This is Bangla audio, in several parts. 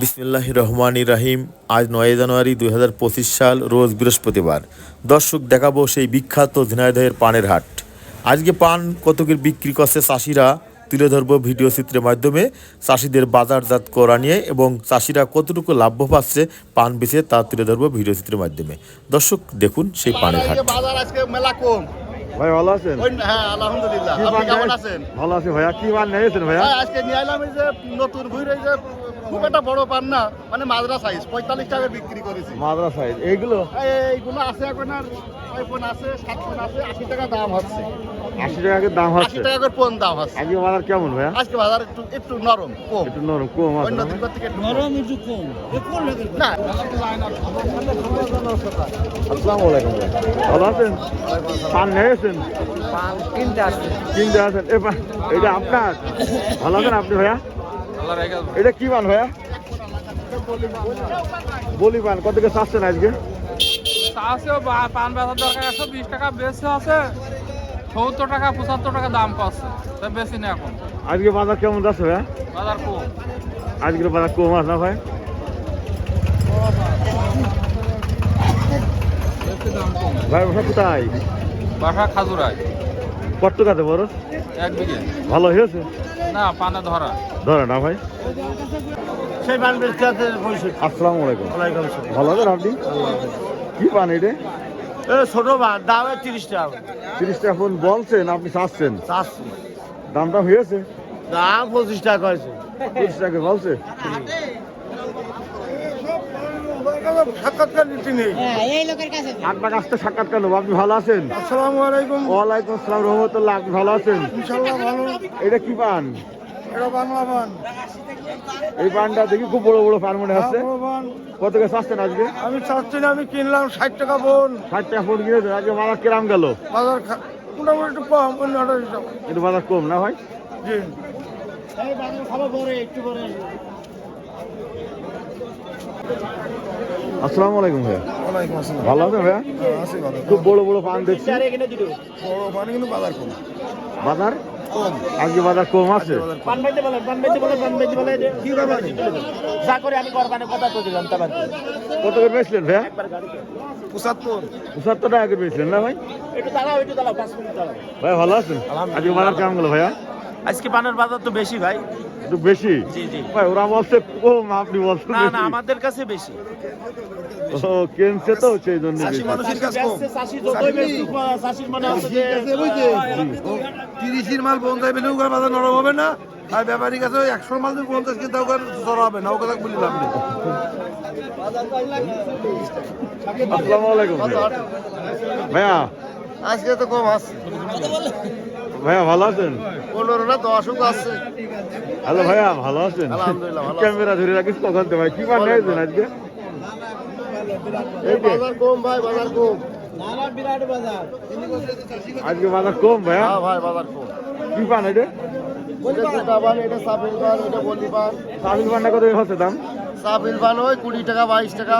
বিসমিল্লাহ রহমান রাহিম। আজ নয় জানুয়ারি দুই হাজার পঁচিশ সাল, রোজ বৃহস্পতিবার। দর্শক, দেখাবো সেই বিখ্যাত ঝিনাইদহের পানের হাট। আজকে পান কতকের বিক্রি করছে চাষিরা, তুলে ধরবো ভিডিও চিত্রের মাধ্যমে। চাষিদের বাজারজাত করা নিয়ে এবং চাষিরা কতটুকু লাভ পাচ্ছে পান বেচে তা তুলে ধরবো ভিডিও চিত্রের মাধ্যমে। দর্শক, দেখুন সেই পানের হাট। বাজার আজকে মেলা কম। ভাই ভালো আছেন হ্যাঁ আলহামদুলিল্লাহ আপনি কেমন আছেন ভালো আছি ভাইয়া কি বান নিয়েছেন ভাইয়া আজকে নিয়ে এলাম এই যে নতুন ঘুরে এই যে খুব একটা বড় পান না মানে মাজরা সাইজ পঁয়তাল্লিশ টাকা বিক্রি করেছি মাদ্রা সাইড এইগুলো এই- এইগুলো আছে এখন আর পন আছে সাত পন আছে আশি টাকা দাম হচ্ছে আশি টাকা করে দাম আশি হচ্ছে টাকা করে পন দাম হচ্ছে আজকে বাজার কেমন ভাইয়া আজকে বাজার একটু একটু নরম কম একটু নরম কম আছে অন্য না? থেকে নরম একটু কম না আসসালামু আলাইকুম ভালো আছেন? পান নিয়েছেন? কিনতে আছেন এটা আপনার? ভালো আছেন আপনি ভাইয়া? এটা কি পান ভাইয়া? বলি পান কত করে চাচ্ছেন আজকে? আছে বা- পান বেচার দরকার একশো বিশ টাকা বেশি আছে সত্তর টাকা পঁচাত্তর টাকা দাম পাচ্ছে। বেশি না এখন। আজকে বাজার কেমন যাচ্ছে ভাইয়া? বাজার কম। আজকের বাজার কম আছে না ভাই বেশি দাম কম ভাই ওসব কোথায়? বাসা খাজুরায় কত টাকাতে বড়? এক বিঘে। ভালো হয়েছে? না পানে ধরা। ধরে না ভাই? সেই পান বেচতে আছে পঁয়ষট্টি আসসালামু আলাইকুম। ভালো আছেন আপনি? কি পান এটা? ছোট পান দাম তিরিশ টাকা তিরিশ টাকা ফোন বলছেন আপনি চাচ্ছেন? চারশো দামটা হয়েছে? দাম পঁচিশ টাকা করেছে তিরিশ টাকা বলছে? সাক্ষাৎকার নীতি নেই। আপনার কাছ থেকে সাক্ষাৎকার নেব আপনি ভালো আছেন? আসসালামু আলাইকুম। ওয়ালাইকুম আসসালাম রহমতুল্লাহ আপনি ভালো আছেন? ইনশাল্লাহ ভালো। এটা কি পান? এটা বাংলা পান। এই পানটা দেখি খুব বড় বড় পান মনে হচ্ছে। কত করে চাচ্ছেন আজকে? আমি চাচ্ছি না আমি কিনলাম ষাট টাকা বোন ষাট টাকা ফোন কিনেছেন আজকে বাজার কিরাম গেল? বাজার মোটামুটি একটু কম অন্য একটু বাজার কম না ভাই? জি। এই বাজার খাব পরে একটু পরে আসসালামু আলাইকুম ভাইয়া। ওয়ালাইকুম আসসালাম। ভালো আছেন ভাইয়া? আছি ভালো। খুব বড় বড় পান দেখছি। বড় পান কিন্তু বাজার কম। বাজার? কম। আজকে বাজার কম আছে। পান বাইতে বলেন পান বাইতে বলেন পান বাইতে বলেন। কি ব্যাপার? যা করে আমি কোরবানি কথা তো দিলাম কত করে বেচলেন ভাইয়া? পঁচাত্তর। পঁচাত্তর টাকা করে বেচলেন না ভাই? একটু দাঁড়াও একটু দাঁড়াও পাঁচ মিনিট দাঁড়াও। ভাই ভালো আছেন? আজকে বাজার কেমন গেল ভাইয়া? আজকে পানের বাজার তো বেশি ভাই। একটু বেশি? জি জি। ভাই ওরা বলছে কম আপনি বলছেন না না আমাদের কাছে বেশি। ও কেনছে তো সেই জন্য বেশি। মানুষের কাছে কম। চাষি যতই বেশি চাষির মানে যে তিরিশের মাল বাজার নরম হবে না। আর ব্যাপারীর কাছে একশো মাল পঞ্চাশ কিন্তু ওখানে ধরা হবে না? ওকে বলি লাভ নেই। আসসালামু আলাইকুম। ভাইয়া। ভাইয়া। আজকে তো কম আছে। ভাইয়া ভালো আছেন? পনেরো না দশও আছে। হ্যালো ভাইয়া ভালো আছেন। ক্যামেরা ধরে রাখিস কখন তো ভাই কি বার নিয়েছেন আজকে? বাজার কম ভাই বাজার কম। আজকে বাজার কম ভাইয়া? হ্যাঁ ভাই বাজার কম। কি পান এটা? কত হচ্ছে দাম? সাবিল পান ওই কুড়ি টাকা বাইশ টাকা।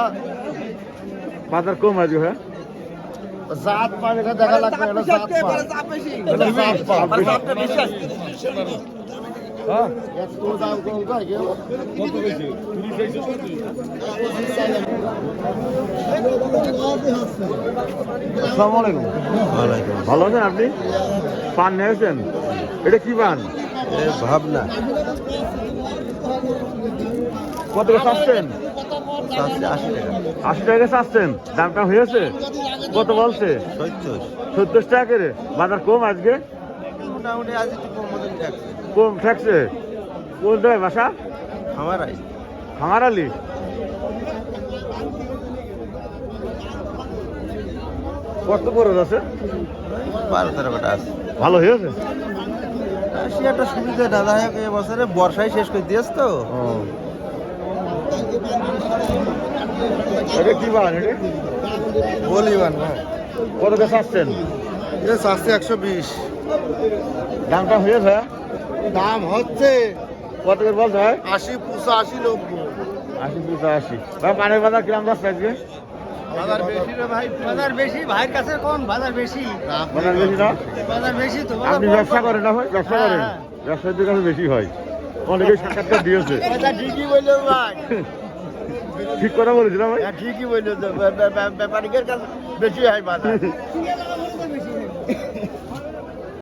বাজার কম আজকে ভাইয়া? জাত পান এটা দেখা লাগবে এটা জাত পান। এটা জাত পান। হ্যাঁ। একটু দাম কম কয় কেউ? কত বেশি? আসসালামু আলাইকুম। ভালো আছেন আপনি? পান নিয়েছেন? এটা কি পান? ভাবনা। কত চাচ্ছেন? আশি টাকা। চাচ্ছেন? দামটা হয়েছে? কত বলছে? সত্তর। টাকা করে? বাজার কম আজকে? কম থাকছে কোন দেয় বাসা? আমার খামার আলি কত বড় আছে? বারো তেরো কটা আছে। ভালো হয়েছে? সে একটা সুবিধা দাদা এবছরে বর্ষায় শেষ করে দিয়েছ তো। এটা কি বান এটা? বলি বান হ্যাঁ। কত এটা একশো বিশ। দামটা হয়েছে? দাম হচ্ছে কত করে হয়? আশি পঁচাশি নব্বই। আশি দুশো আশি ভাই পানের বাজার কিরাম যাচ্ছে আজকে? বাজার বেশি রে ভাই বাজার বেশি ভাইয়ের কাছে কোন বাজার বেশি। বাজার বেশি না? বাজার বেশি তো আপনি ব্যবসা করেন না ভাই ব্যবসা করেন। ব্যবসায়ীদের কাছে বেশি হয়। অনেকে সাক্ষাৎকার দিয়েছে। ঠিকই ভাই। ঠিক কথা বলেছিলাম ভাই? ঠিকই বলেছ। ব্যাপারিকের কাছে বেশি হয় বাজার।